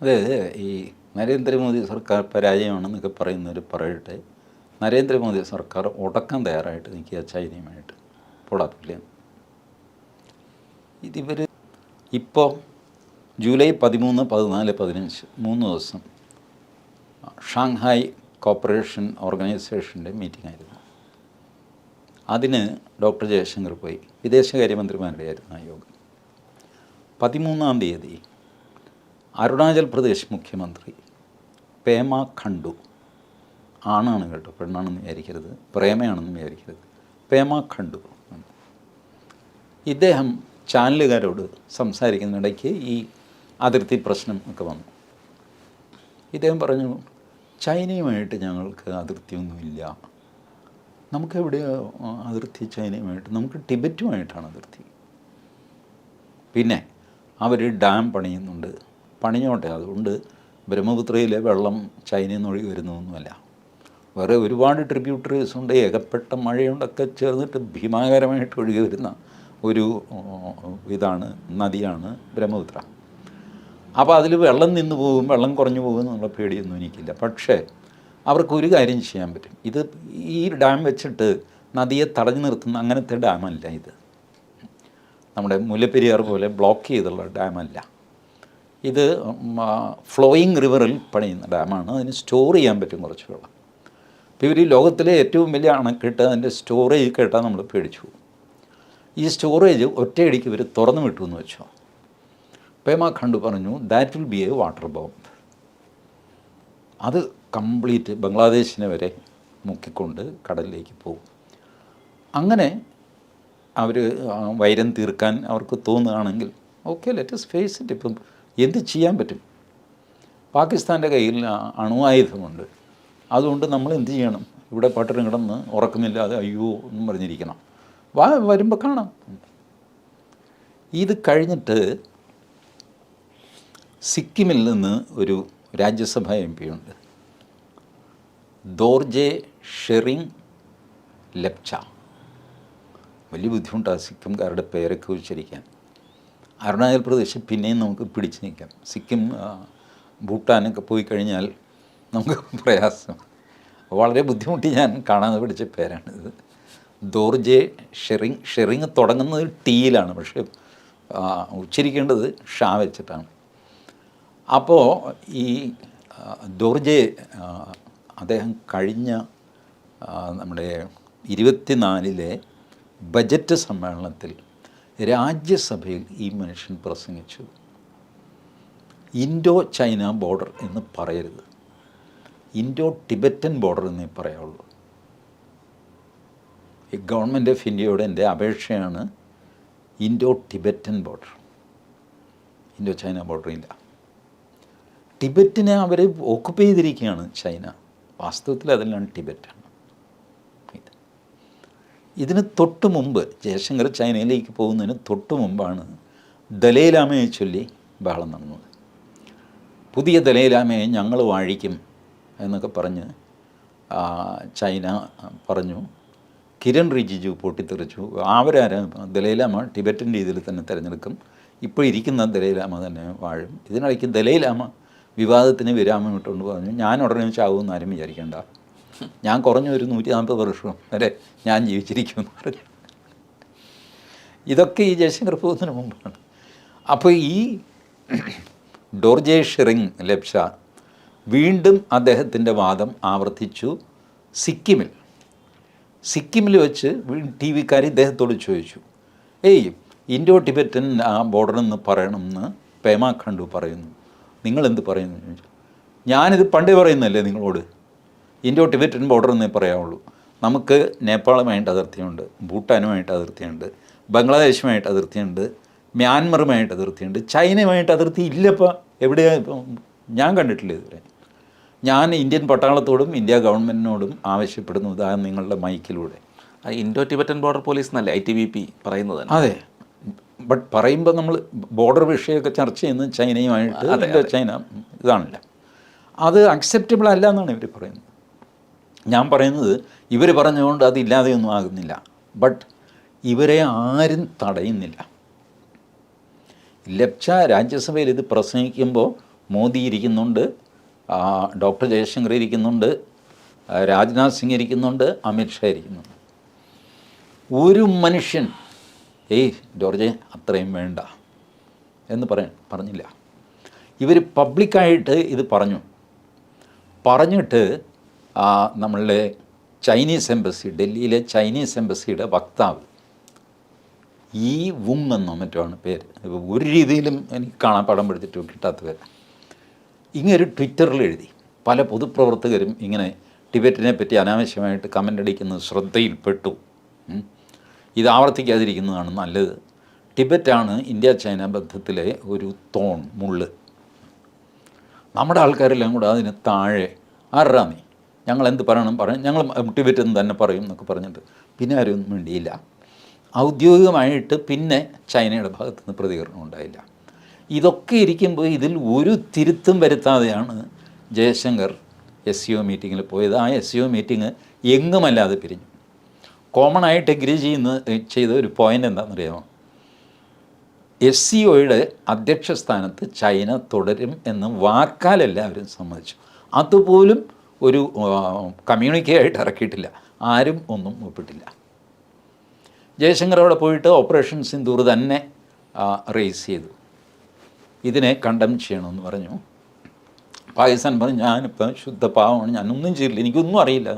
അതായത് ഈ നരേന്ദ്രമോദി സർക്കാർ പരാജയമാണെന്നൊക്കെ പറയുന്നവർ പറയട്ടെ. നരേന്ദ്രമോദി സർക്കാർ ഉടക്കം തയ്യാറായിട്ട് നിൽക്കുക ചൈനയുമായിട്ട്. പോടാത്തില്ല ഇതിവർ ഇപ്പോൾ ജൂലൈ പതിമൂന്ന് പതിനാല് പതിനഞ്ച് മൂന്ന് ദിവസം ഷാങ്ഹായ് കോപ്പറേഷൻ ഓർഗനൈസേഷന്റെ മീറ്റിംഗ് ആയിരുന്നു അതിന് ഡോക്ടർ ജയശങ്കർ പോയി. വിദേശകാര്യമന്ത്രിമാരുടെ ആയിരുന്നു ആ യോഗം. പതിമൂന്നാം തീയതി അരുണാചൽ പ്രദേശ് മുഖ്യമന്ത്രി പേമ ഖണ്ഡു. ആണാണ് കേട്ടോ പെണ്ണാണെന്ന് വിചാരിക്കരുത് പ്രേമയാണെന്ന് വിചാരിക്കരുത്. പേമ ഖണ്ഡു. ഇദ്ദേഹം ചാനലുകാരോട് സംസാരിക്കുന്നിടയ്ക്ക് ഈ അതിർത്തി പ്രശ്നം ഒക്കെ വന്നു. ഇദ്ദേഹം പറഞ്ഞു ചൈനയുമായിട്ട് ഞങ്ങൾക്ക് അതിർത്തിയൊന്നുമില്ല. നമുക്ക് എവിടെയോ അതിർത്തി ചൈനയുമായിട്ട് നമുക്ക് ടിബറ്റുമായിട്ടാണ് അതിർത്തി. പിന്നെ അവർ ഡാം പണിയുന്നുണ്ട്. പണിഞ്ഞോട്ടെ. അതുകൊണ്ട് ബ്രഹ്മപുത്രയിലെ വെള്ളം ചൈനയിൽ നിന്ന് ഒഴുകി വരുന്നതൊന്നുമല്ല. വേറെ ഒരുപാട് ട്രിബ്യൂട്ടറീസ് ഉണ്ട്. ഏകപ്പെട്ട മഴയുണ്ടൊക്കെ ചേർന്നിട്ട് ഭീമാകരമായിട്ട് ഒഴുകി വരുന്ന ഒരു ഇതാണ് നദിയാണ് ബ്രഹ്മപുത്ര. അപ്പോൾ അതിൽ വെള്ളം നിന്ന് പോകും വെള്ളം കുറഞ്ഞു പോകും എന്നുള്ള പേടിയൊന്നും എനിക്കില്ല. പക്ഷേ അവർക്ക് ഒരു കാര്യം ചെയ്യാൻ പറ്റും. ഇത് ഈ ഡാം വെച്ചിട്ട് നദിയെ തടഞ്ഞു നിർത്തുന്ന അങ്ങനത്തെ ഡാമല്ല ഇത്. നമ്മുടെ മുല്ലപ്പെരിയാർ പോലെ ബ്ലോക്ക് ചെയ്തുള്ള ഡാമല്ല. ഇത് ഫ്ലോയിങ് റിവറിൽ പണിയുന്ന ഡാമാണ്. അതിന് സ്റ്റോർ ചെയ്യാൻ പറ്റും കുറച്ച് വെള്ളം. അപ്പോൾ ഇവർ ലോകത്തിലെ ഏറ്റവും വലിയ അണക്കെട്ട് അതിന്റെ സ്റ്റോറേജ് കേട്ടാൽ നമ്മൾ പേടിച്ചു ഈ സ്റ്റോറേജ് ഒറ്റയടിക്ക് ഇവർ തുറന്നു വിട്ടു എന്ന് വെച്ചോ. പേമ കണ്ടു പറഞ്ഞു that will be a water bomb അത് കംപ്ലീറ്റ് ബംഗ്ലാദേശിനെ വരെ മുക്കിക്കൊണ്ട് കടലിലേക്ക് പോകും. അങ്ങനെ അവർ വൈരം തീർക്കാൻ അവർക്ക് തോന്നുകയാണെങ്കിൽ ഓക്കെ ലെറ്റസ് ഫേസ് ഇറ്റ് ഇപ്പം എന്ത് ചെയ്യാൻ പറ്റും? പാകിസ്ഥാന്റെ കയ്യിൽ അണുവായുധമുണ്ട് അതുകൊണ്ട് നമ്മൾ എന്ത് ചെയ്യണം? ഇവിടെ പട്ടണം കിടന്ന് ഉറക്കമില്ലാതെ അയ്യോ എന്നും പറഞ്ഞിരിക്കണം. വാ വരുമ്പോൾ കാണാം. ഇത് കഴിഞ്ഞിട്ട് സിക്കിമിൽ നിന്ന് ഒരു രാജ്യസഭാ എം പി ഉണ്ട്. ദോർജെ ഷെറിങ് ലെപ്ച. വലിയ ബുദ്ധിമുട്ടാണ് സിക്കിംകാരുടെ പേരൊക്കെ ഉച്ചരിക്കാൻ. അരുണാചൽ പ്രദേശ് പിന്നെയും നമുക്ക് പിടിച്ചു നിൽക്കാം. സിക്കിം ഭൂട്ടാനൊക്കെ പോയി കഴിഞ്ഞാൽ നമുക്ക് പ്രയാസം. വളരെ ബുദ്ധിമുട്ടി ഞാൻ കാണാതെ പിടിച്ച പേരാണിത്. ദോർജെ ഷെറിങ് ഷെറിങ് തുടങ്ങുന്നത് ടീയിലാണ് പക്ഷേ ഉച്ചരിക്കേണ്ടത് ഷാ വെച്ചിട്ടാണ്. അപ്പോൾ ഈ ദോർജെ അദ്ദേഹം കഴിഞ്ഞ നമ്മുടെ ഇരുപത്തിനാലിലെ ബജറ്റ് സമ്മേളനത്തിൽ രാജ്യസഭയിൽ ഈ മനുഷ്യൻ പ്രസംഗിച്ചു. ഇൻഡോ ചൈന ബോർഡർ എന്ന് പറയരുത്. ഇൻഡോ ടിബറ്റൻ ബോർഡർ എന്നേ പറയാവുള്ളൂ. ഈ ഗവൺമെന്റ് ഓഫ് ഇന്ത്യയുടെ എന്റെ അപേക്ഷയാണ് Indo Tibetan border. Indo China border ഇല്ല. ടിബറ്റിനെ അവർ ഓക്കുപ്പൈ ചെയ്തിരിക്കുകയാണ് ചൈന. വാസ്തവത്തിൽ അതെല്ലാം ടിബറ്റാണ്. ഇതിന് തൊട്ട് മുമ്പ് ജയശങ്കർ ചൈനയിലേക്ക് പോകുന്നതിന് തൊട്ട് മുമ്പാണ് ദലൈലാമയെ ചൊല്ലി ബഹളം നടന്നത്. പുതിയ ദലൈലാമയെ ഞങ്ങൾ വാഴിക്കും എന്നൊക്കെ പറഞ്ഞ് ചൈന പറഞ്ഞു. കിരൺ റിജിജു പൊട്ടിത്തെറിച്ചു. അവരാരും? ദലൈലാമ ടിബറ്റൻ രീതിയിൽ തന്നെ തിരഞ്ഞെടുക്കും. ഇപ്പോൾ ഇരിക്കുന്ന ദലൈലാമ തന്നെ വാഴും. ഇതിനിടയ്ക്ക് ദലൈലാമ വിവാദത്തിന് വിരാമം ഇട്ടുകൊണ്ട് പറഞ്ഞു ഞാൻ ഉടനെ ചാവുമെന്ന് ആരും വിചാരിക്കേണ്ട. ഞാൻ കുറഞ്ഞ ഒരു നൂറ്റി നാൽപ്പത് വർഷം വരെ ഞാൻ ജീവിച്ചിരിക്കുമെന്ന് പറഞ്ഞു. ഇതൊക്കെ ഈ ജയശങ്കർ പോകുന്നതിന് മുമ്പാണ്. അപ്പോൾ ഈ ഡോർജെ ഷെറിങ് ലെപ്ഷ വീണ്ടും അദ്ദേഹത്തിന്റെ വാദം ആവർത്തിച്ചു സിക്കിമിൽ. സിക്കിമിൽ വെച്ച് ടി വിക്കാർ ഇദ്ദേഹത്തോട് ചോദിച്ചു ഏയ് ഇൻഡോ ടിബറ്റൻ ആ ബോർഡർ എന്ന് പറയണമെന്ന് പേമാ ഖണ്ഡു പറയുന്നു. നിങ്ങളെന്ത് പറയുന്നു? ഞാനിത് പണ്ടേ പറയുന്നല്ലേ നിങ്ങളോട്? ഇൻഡോ ടിബറ്റൻ ബോർഡർ എന്നേ പറയാവുള്ളൂ. നമുക്ക് നേപ്പാളുമായിട്ട് അതിർത്തിയുണ്ട് ഭൂട്ടാനുമായിട്ട് അതിർത്തിയുണ്ട് ബംഗ്ലാദേശുമായിട്ട് അതിർത്തിയുണ്ട് മ്യാൻമറുമായിട്ട് അതിർത്തിയുണ്ട് ചൈനയുമായിട്ട് അതിർത്തി ഇല്ലപ്പോൾ എവിടെയാ ഇപ്പം? ഞാൻ കണ്ടിട്ടില്ല ഇതുവരെ. ഞാൻ ഇന്ത്യൻ പട്ടാളത്തോടും ഇന്ത്യ ഗവൺമെന്റിനോടും ആവശ്യപ്പെടുന്നു. ഉദാഹരണം നിങ്ങളുടെ മൈക്കിലൂടെ. ഇൻഡോ ടിബറ്റൻ ബോർഡർ പോലീസ് എന്നല്ലേ ഐ ടി ബി പി പറയുന്നത് അതെ. ബട്ട് പറയുമ്പോൾ നമ്മൾ ബോർഡർ വിഷയമൊക്കെ ചർച്ച ചെയ്യുന്നത് ചൈനയുമായിട്ട് ചൈന ഇതാണല്ലോ. അത് അക്സെപ്റ്റബിൾ അല്ല എന്നാണ് ഇവർ പറയുന്നത്. ഞാൻ പറയുന്നത് ഇവർ പറഞ്ഞുകൊണ്ട് അതില്ലാതെയൊന്നും ആകുന്നില്ല. ബട്ട് ഇവരെ ആരും തടയുന്നില്ല. ലബ്ച രാജ്യസഭയിൽ ഇത് പ്രസംഗിക്കുമ്പോൾ മോദി ഇരിക്കുന്നുണ്ട് ഡോക്ടർ ജയശങ്കർ ഇരിക്കുന്നുണ്ട് രാജ്നാഥ് സിംഗ് ഇരിക്കുന്നുണ്ട് അമിത്ഷാ ഇരിക്കുന്നുണ്ട്. ഒരു മനുഷ്യൻ ഏയ് ജോർജെ അത്രയും വേണ്ട എന്ന് പറയാൻ പറഞ്ഞില്ല. ഇവർ പബ്ലിക്കായിട്ട് ഇത് പറഞ്ഞു. പറഞ്ഞിട്ട് നമ്മളുടെ ചൈനീസ് എംബസി ഡൽഹിയിലെ ചൈനീസ് എംബസിയുടെ വക്താവ്. ഈ വുങ് എന്നോ മറ്റോ ആണ് പേര് ഒരു രീതിയിലും എനിക്ക് കാണാൻ പടം പിടിച്ചിട്ട് കിട്ടാത്ത പേര്. ഇങ്ങനെ ഒരു ട്വിറ്ററിൽ എഴുതി. പല പൊതുപ്രവർത്തകരും ഇങ്ങനെ ടിബറ്റിനെ പറ്റി അനാവശ്യമായിട്ട് കമന്റ് അടിക്കുന്നത് ശ്രദ്ധയിൽപ്പെട്ടു. ഇത് ആവർത്തിക്കാതിരിക്കുന്നതാണ് നല്ലത്. ടിബറ്റാണ് ഇന്ത്യ ചൈന ബന്ധത്തിലെ ഒരു തോൺ മുള്ള്. നമ്മുടെ ആൾക്കാരെല്ലാം കൂടെ അതിന് താഴെ. ആരാ ഞങ്ങൾ എന്ത് പറയണം? പറയും ഞങ്ങൾ ടിബറ്റ് എന്ന് തന്നെ പറയും എന്നൊക്കെ പറഞ്ഞിട്ട്. പിന്നെ ആരും വേണ്ടിയില്ല ഔദ്യോഗികമായിട്ട് പിന്നെ ചൈനയുടെ ഭാഗത്തു നിന്ന് പ്രതികരണം ഉണ്ടായില്ല. ഇതൊക്കെ ഇരിക്കുമ്പോൾ ഇതിൽ ഒരു തിരുത്തും വരുത്താതെയാണ് ജയശങ്കർ എസ് സി ഒ മീറ്റിങ്ങിൽ പോയത്. ആ എസ് സി ഒ മീറ്റിംഗ് എങ്ങുമല്ലാതെ പിരിഞ്ഞു. കോമൺ ആയിട്ട് എഗ്രി ചെയ്യുന്ന ചെയ്ത ഒരു പോയിന്റ് എന്താണെന്നറിയാമോ? എസ് സി ഒയുടെ അധ്യക്ഷ സ്ഥാനത്ത് ചൈന തുടരും എന്ന് വാക്കാൽ എല്ലാവരും സമ്മതിച്ചു. അതുപോലും ഒരു കമ്മ്യൂണിക്കേ ആയിട്ട് ഇറക്കിയിട്ടില്ല. ആരും ഒന്നും ഒപ്പിട്ടില്ല. ജയശങ്കർ അവിടെ പോയിട്ട് ഓപ്പറേഷൻ സിന്ദൂർ തന്നെ റേസ് ചെയ്തു. ഇതിനെ കണ്ടം ചെയ്യണമെന്ന് പറഞ്ഞു. പാകിസ്ഥാൻ പറഞ്ഞു ഞാനിപ്പോൾ ശുദ്ധ പാവമാണ് ഞാനൊന്നും ചെയ്തില്ല എനിക്കൊന്നും അറിയില്ല.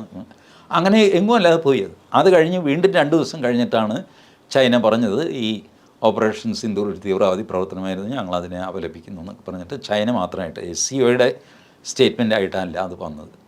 അങ്ങനെ എങ്ങും അല്ലാതെ പോയത് അത്. കഴിഞ്ഞ് വീണ്ടും രണ്ട് ദിവസം കഴിഞ്ഞിട്ടാണ് ചൈന പറഞ്ഞത് ഈ ഓപ്പറേഷൻ സിന്ദൂർ ഒരു തീവ്രവാദി പ്രവർത്തനമായിരുന്നു ഞങ്ങളതിനെ അപലപിക്കുന്നു എന്നൊക്കെ പറഞ്ഞിട്ട് ചൈന മാത്രമായിട്ട് എസ് സി ഒയുടെ സ്റ്റേറ്റ്മെന്റ് ആയിട്ടല്ല അത് വന്നത്.